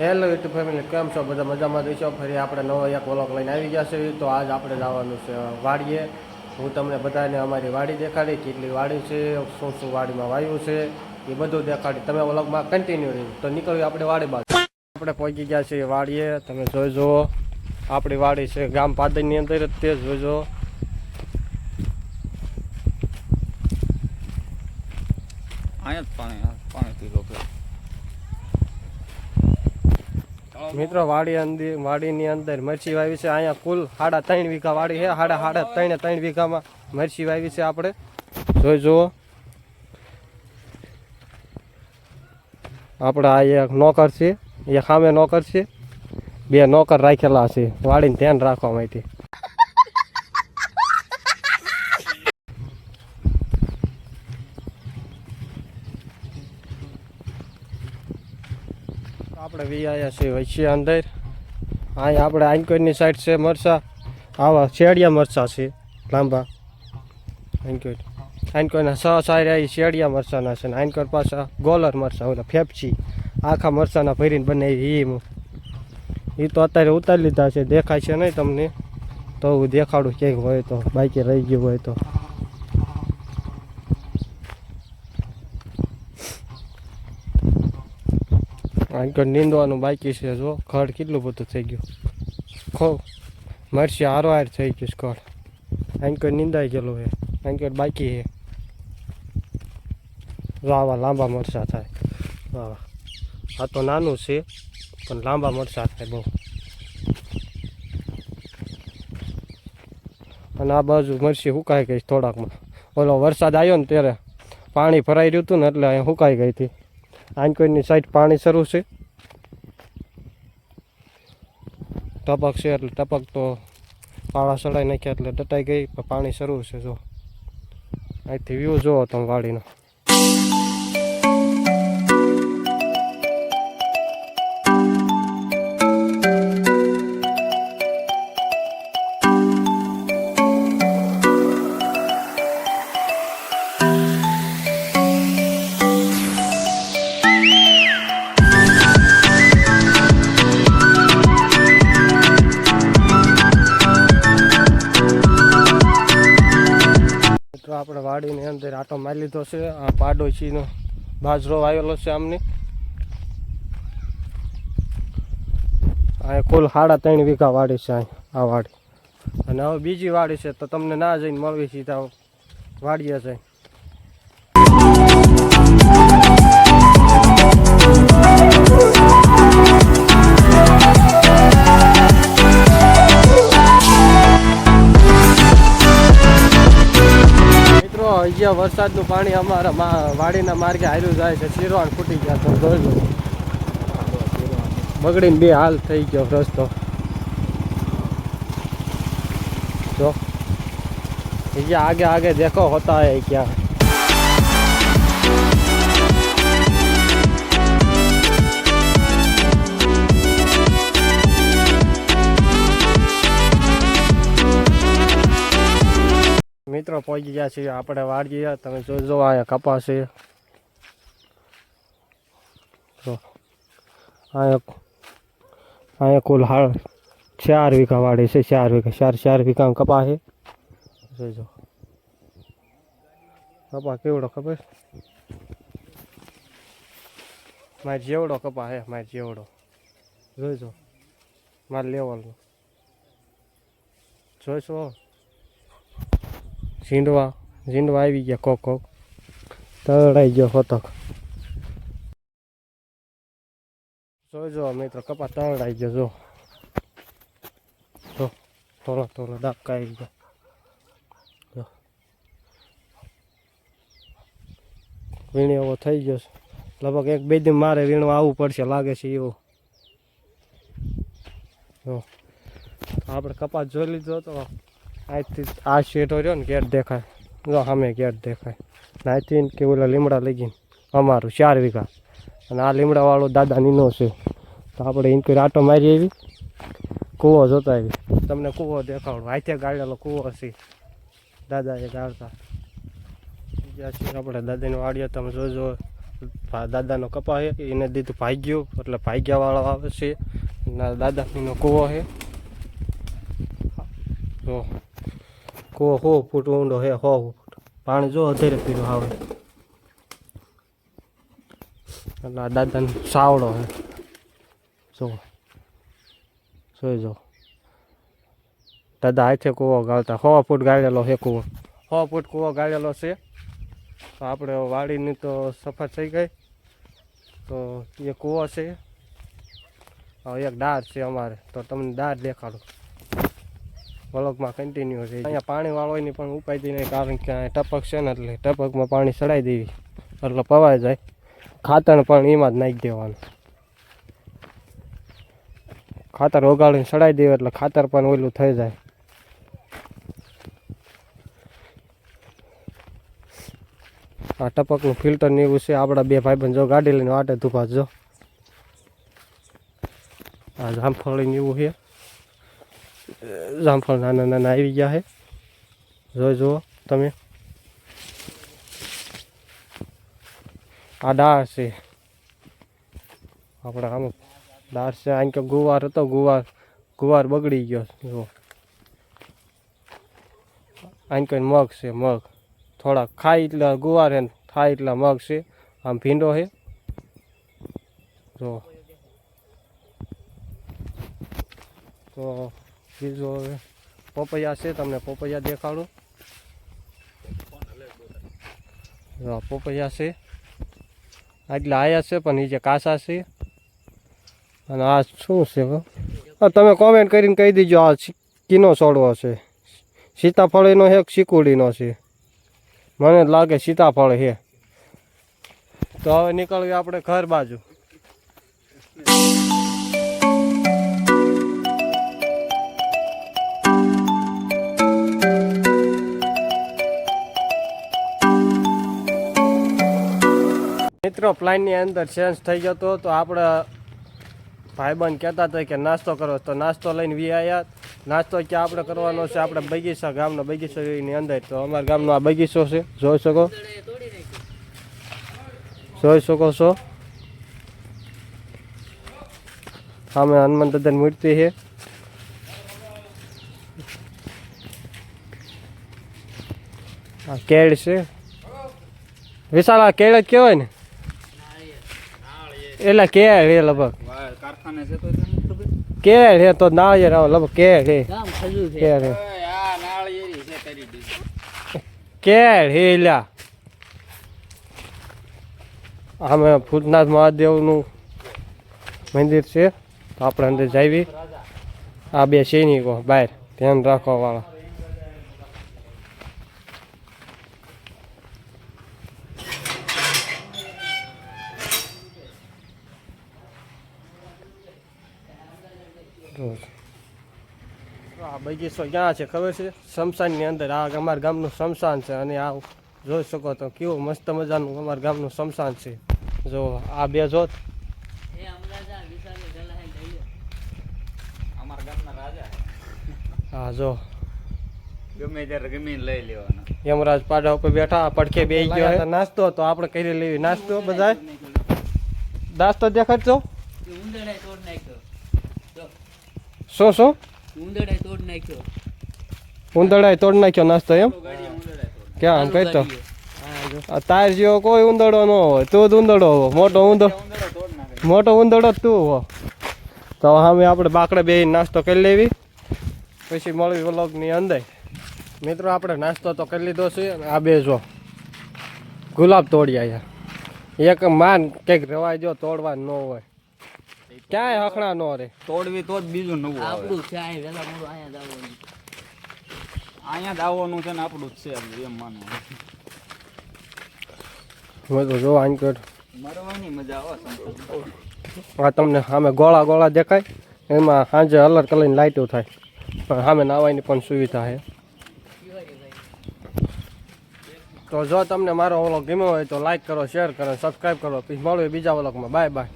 Hello YouTube family કેમ છો? બધા મજામાં રહીશો ફરી આપણે નવો એક વ્લોગ લઈને આવી ગયા છે તો આજ આપણે જવાનું છે વાડીએ. હું તમને બધાને અમારી વાડી દેખાડી. કેટલી વાડી છે, શું શું વાડીમાં વાવ્યું છે, એ બધું દેખાડી. તમે વ્લોગમાં કન્ટિન્યુ રહ્યું તો નીકળ્યું આપણે વાડી બાજુ. આપણે પહોંચી ગયા છીએ વાડીએ. તમે જોઈ જુઓ. આપણી વાડી છે ગામ પાદરની અંદર જ તે જોઈજો અહીંયા જ પાણી પાણી પીલો કે મિત્રો, વાડી અંદર વાડીની અંદર મરચી વાવી છે. અહીંયા કુલ સાડા ત્રણ વીઘા વાડી છે. સાડા સાડા ત્રણે, ત્રણ વીઘામાં મરચી વાવી છે આપણે. જોઈ જુઓ. આપણે આ એક નોકર છે. એ સામે નોકર છે. બે નોકર રાખેલા છે. વાડીને ધ્યાન રાખવા માટે. આપણે વી આવ્યા છીએ વૈશ્યા અંદર. અહીં આપણે આંકોરની સાઈડ છે મરચા. આવા શેડિયા મરચા છે, લાંબા. આંકોર. આંકોરના સ સારા શેડિયા મરચાના છે ને આંકોર પાછા ગોલર મરચા ઓલા ફેફચી આખા મરચાના ભરીને બનાવી એ એ તો અત્યારે ઉતારી લીધા છે, દેખાય છે નહીં તમને. તો દેખાડું ક્યાંક હોય તો, બાકી રહી ગયું હોય તો. આંકર નીંદવાનું બાકી છે, જો ખડ કેટલું બધું થઈ ગયું. ખો મરસી હારો થઈ ગયું ખડ આંકર નીંદાઈ ગયેલું છે. આંકર બાકી છે. જો આવા લાંબા મરસા થાય. વાહ. આ તો નાનું છે, પણ લાંબા મરસા થાય બહુ. અને આ બાજુ મરસી સુકાઈ ગઈ થોડાકમાં. ઓલો વરસાદ આવ્યો ને ત્યારે પાણી ભરાઈ રહ્યું હતું ને એટલે અહીંયા સુકાઈ ગઈ હતી. આંકોઈની સાઈડ પાણી શરૂ છે. ટપક છે એટલે ટપક તો પાળા ચડાઈ નાખ્યા એટલે દટાઈ ગઈ, પણ પાણી શરૂ છે, જો. અહીંથી વ્યૂ જોવો તમે વાડીનો. આટો મારી લીધો છે, આ પાડોશીનો બાજરો આવેલો છે આમની. આ કુલ સાડા ત્રણ વીઘા વાડી છે આ વાડી. અને હવે બીજી વાડી છે, તો તમને ના જઈને મળવી સીધા વાડીએ જઈ મિત્રો વરસાદનું પાણી અમારા વાડીના માર્ગે હાલ્યું જાય છે, શિરવાણ ફૂટી ગયા તો જોઈ બગડીને બે હાલ થઈ ગયો રસ્તો. જો અહીંયા આગે આગે દેખો હોતા હે क्या મિત્રો પહોંચી ગયા છીએ. આપણે વાડીએ તમે જોજો અહીંયા કપાસ છે. અહીંયા અહીંયા કુલ હાલ ચાર વીઘા વાળી છે, ચાર વીઘા, ચાર ચાર વીઘા કપા છે. જોજો કપા કેવડો ખબર? મારે જેવડો કપા હે મારે જેવડો. જોઈજો મારે લેવલનો. જોઈશો ઝીંડવા ઝીંડવા આવી ગયા કોક કોક. તળાઈ ગયો હોતક જોજો મિત્રો કપા તળાઈ ગયો, જો. થોડો થોડો દાબકા આવી ગયો. વીણી એવો થઈ ગયો છે. લગભગ એક બે દિન મારે વીણવા આવવું પડશે, લાગે છે એવું. આપણે કપાસ જોઈ લીધો તો આજથી આ શેઠો રહ્યો ને ગેટ દેખાય. જો સામે ગેટ દેખાય. ને આજથી કે ઓલા લીમડા લઈ ગઈને અમારું ચાર વીઘા. અને આ લીમડાવાળો દાદા નીનો છે. તો આપણે ઇન્કુર આટો મારી આવી. કૂવો જોતા આવી. તમને કૂવો દેખાડો. હાથે ગાળેલો કૂવો છે. દાદાએ ગાળતા. બીજા છે આપણે દાદાની વાડીએ તમે જોજો. દાદાનો કપા છે. એને દીધું ભાગ્યું. એટલે ભાગ્યાવાળો આવે છે. ના દાદાનો કૂવો છે. જો. કૂવો હો ફૂટ ઊંડો છે હો ફૂટ પાણી જો અધેરે પીરું આવે એટલે દાદાનો સાવડો છે જો, જોઈ જો. દાદા હાથે કૂવો ગાળતા. હો ફૂટ ગાળેલો હે કૂવો. હો ફૂટ કૂવો ગાળેલો છે. તો આપણે વાડીની તો સફા થઈ ગઈ. તો એ કૂવો છે. એક દાર છે અમારે. તો તમને દાર દેખાડું. વલોકમાં કન્ટિન્યુ છે. અહીંયા પાણી વાળવાની પણ ઉપાયથી નહીં, કારણ કે અહીંયા ટપક છે ને એટલે ટપકમાં પાણી ચડાવી દેવી. એટલે પવાઈ જાય. ખાતર પણ એમાં જ નાખી દેવાનું. ખાતર ઓગાળીને ચડાવી દેવું એટલે ખાતર પણ ઓલું થઈ જાય. આ ટપકનું ફિલ્ટર ને એવું છે. આપણા બે ભાઈબંધ જો ગાડી લઈને વાટે ધુપા જો આ જામફળી ને એવું છે. જામફળ નાના નાના આવી ગયા છે જોઈ જુઓ તમે. આ ડાળ છે. આપણે આમ ડાળ છે. આમ કે ગુવાર હતો, ગુવાર ગુવાર બગડી ગયો જુઓ. આમ કોઈ મગ છે, મગ. થોડા ખાય એટલા ગુવાર હે થાય એટલા મગ છે. આમ ભીંડો છે. જો તો બીજું હવે પોપૈયા છે, તમને પોપૈયા દેખાડું. પોપૈયા છે. એટલે આયા છે, પણ એ જે કાસા છે. અને આ શું છે તમે કોમેન્ટ કરીને કહી દીજો, આ કીનો છોડવો છે? સીતાફળીનો છે કે શીકુડીનો છે? મને લાગે સીતાફળ છે. તો હવે નીકળીએ આપણે ઘર બાજુ. મિત્રો પ્લાનની અંદર ચેન્જ થઈ જતો તો આપણે ભાઈબંધ કહેતા હતા કે નાસ્તો કરો. તો નાસ્તો લઈને વી આવ્યા નાસ્તો ક્યાં આપણે કરવાનો છે? આપણે બગીચા, ગામનો બગીચો એની અંદર. તો અમારા ગામનો આ બગીચો છે. જોઈ શકો? જોઈ શકો છો? સામે હનુમાન દાદાની મૂર્તિ છે. આ કેળ છે. વિશાલ, આ કેળ જ કહેવાય ને? એટલે કે રે લગભગ. કારખાને કેળ હે તો નાળિયેર આવે, લગભગ કે હે કે હે. કેળ હે લ્યા. આમે ભૂતનાથ મહાદેવનું મંદિર છે. તો આપણે અંદર જાવી આ બે સૈનિકો બહાર ધ્યાન રાખવા વાળા જો. આ બગીચો ક્યાં છે ખબર છે? શમશાનની અંદર આ અમારા ગામનું શમશાન છે અને આ જોઈ શકો તો કેવું મસ્ત મજાનું અમારા ગામનું શમશાન છે. જો આ બે જો. એ હમણાં જા વિશાલને ગલા હે જો. ગમે ત્યારે ગમે લઈ લેવાના. યમરાજ પાડા ઉપર બેઠા આ પડખે બે ગયો છે નાસ્તો તો આપણે કરી લેવી. નાસ્તો બધા નાસ્તો દેખાડજો એ તોડ નાખ્યો. જો શું શું? ઉંદરડાએ તોડ નાખ્યો. ઉંદરડાએ તોડ નાખ્યો નાસ્તો એમ. ક્યાં જો. આ તાર જેવો કોઈ ઉંદડો ન હોય તું જ ઉંદડો હોવો મોટો નાખે. મોટો ઉંદડો જ તું હો. તો હવે આપણે બાકડે બે નાસ્તો કરી લેવી. પછી મળવી વ્લોગની અંદર. મિત્રો આપણે નાસ્તો તો કરી લીધો છે. આ બે જો ગુલાબ તોડી આવ્યા એક માન કંઈક રવાય જો તોડવા ન હોય. ક્યાંય હકણા ન રે તોડવી તો જ બીજું નવું આપણું છે અહીં વેલા મોડું અહીંયા દાવવાનું. અહીંયા જ આવવાનું છે ને આપણું જ છે એમ માનવું. જો કર મરવાની મજા આવે આ તમને સામે ગોળા ગોળા દેખાય એમાં સાંજે અલર કલરની લાઇટો થાય. પણ સામે નાવાની પણ સુવિધા છે. તો જો તમને મારો ઓલો ગમ્યો હોય તો લાઈક કરો શેર કરો સબસ્ક્રાઈબ કરો. પછી મળીએ બીજા વ્લોગમાં બાય બાય